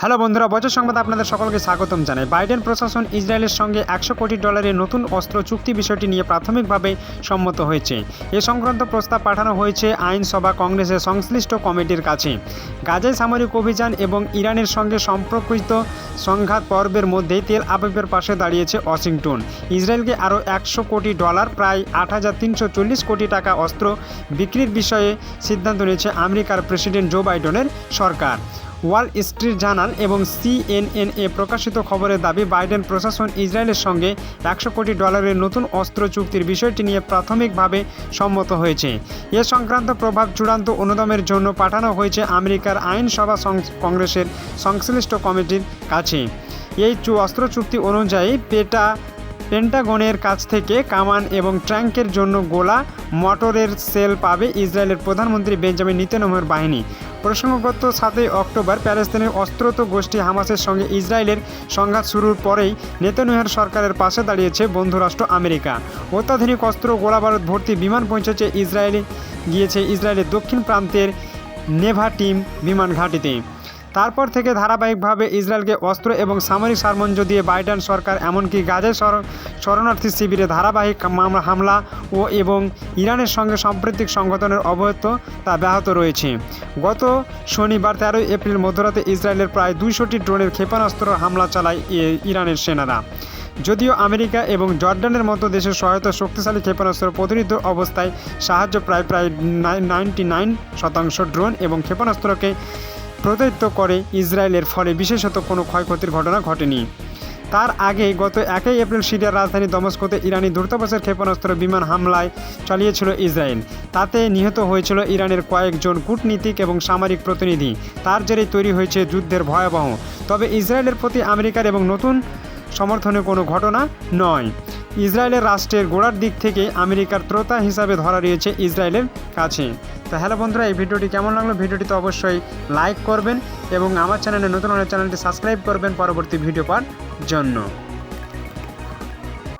Hello বন্ধুরা, বছর সংবাদ আপনাদের সকলকে স্বাগতম জানাই। বাইডেন প্রশাসন ইসরায়েলের সঙ্গে একশো কোটি ডলারের নতুন অস্ত্র চুক্তি বিষয়টি নিয়ে প্রাথমিকভাবে সম্মত হয়েছে। এ সংক্রান্ত প্রস্তাব পাঠানো হয়েছে আইনসভা কংগ্রেসের সংশ্লিষ্ট কমিটির কাছে। গাজায় সামরিক অভিযান এবং ইরানের সঙ্গে সম্পর্কিত সংঘাত পর্বের মধ্যে তেল আবিবের পাশে দাঁড়িয়েছে ওয়াশিংটন। ইসরায়েলকে আরও একশো কোটি ডলার, প্রায় আট হাজার তিনশো চল্লিশ কোটি টাকা অস্ত্র বিক্রির বিষয়ে সিদ্ধান্ত নিয়েছে আমেরিকার প্রেসিডেন্ট জো বাইডেনের সরকার। ওয়াল স্ট্রিট জার্নাল এবং সিএনএন এ প্রকাশিত খবরের দাবি, বাইডেন প্রশাসন ইসরায়েলের সঙ্গে একশো কোটি ডলারের নতুন অস্ত্র চুক্তির বিষয়টি নিয়ে প্রাথমিকভাবে সম্মত হয়েছে। এ সংক্রান্ত প্রভাব চূড়ান্ত অনুদানের জন্য পাঠানো হয়েছে আমেরিকার আইনসভা কংগ্রেসের সংশ্লিষ্ট কমিটির কাছে। এই অস্ত্র চুক্তি অনুযায়ী পেটা পেন্টাগনের কাছ থেকে কামান এবং ট্যাঙ্কের জন্য গোলা মটরের সেল পাবে ইসরায়েলের প্রধানমন্ত্রী বেঞ্জামিন নিতেনমের বাহিনী। প্রসঙ্গগত সাতই অক্টোবর প্যালেস্তিনের অস্ত্রত গোষ্ঠী হামাসের সঙ্গে ইসরায়েলের সংঘাত শুরুর পরেই নেতানিয়াহুর সরকারের পাশে দাঁড়িয়েছে বন্ধুরাষ্ট্র আমেরিকা। অত্যাধুনিক অস্ত্র গোলাবারুদ ভর্তি বিমান পৌঁছেছে ইসরায়েলে, গিয়েছে ইসরায়েলের দক্ষিণ প্রান্তের নেভা টিম বিমান ঘাঁটিতে। তারপর থেকে ধারাবাহিকভাবে ইসরায়েলকে অস্ত্র এবং সামরিক সারমঞ্জ দিয়ে বাইডেন সরকার, এমনকি গাজায় শর- শরণার্থী শিবিরে ধারাবাহিক মামলা, হামলা ও এবং ইরানের সঙ্গে সাম্প্রতিক সংগঠনের অব্যাহত তা ব্যাহত রয়েছে। গত শনিবার তেরোই এপ্রিল মধ্যরাতে ইসরায়েলের প্রায় দুইশোটি ড্রোনের ক্ষেপণাস্ত্র হামলা চালায় ইরানের সেনারা। যদিও আমেরিকা এবং জর্ডানের মতো দেশের সহায়তা শক্তিশালী ক্ষেপণাস্ত্র প্রতিনিধিত অবস্থায় সাহায্য প্রায় প্রায় নাইনটি নাইন শতাংশ ড্রোন এবং ক্ষেপণাস্ত্রকে প্রদত্ত করে ইসরায়েলের ফলে বিশেষত কোনো ক্ষয়ক্ষতির ঘটনা ঘটেনি। তার আগে গত একই এপ্রিল সিরিয়ার রাজধানী দমস্কোতে ইরানি দূতাবাসের ক্ষেপণাস্ত্র বিমান হামলায় চালিয়েছিল ইসরায়েল। তাতে নিহত হয়েছিল ইরানের কয়েকজন কূটনীতিক এবং সামরিক প্রতিনিধি। তার জেরেই তৈরি হয়েছে যুদ্ধের ভয়াবহ। তবে ইসরায়েলের প্রতি আমেরিকার এবং নতুন সমর্থনে কোনো ঘটনা নয়। ইসরায়েলের রাষ্ট্রের গোড়ার দিক থেকে আমেরিকার ত্রোতা হিসাবে ধরা রয়েছে ইসরায়েলের কাছে। তো হ্যালো বন্ধুরা, এই ভিডিওটি কেমন লাগল? ভিডিওটি তো অবশ্যই লাইক করবেন এবং আমার চ্যানেলে নতুন অনেক চ্যানেলটি সাবস্ক্রাইব করবেন পরবর্তী ভিডিও পাওয়ার জন্য।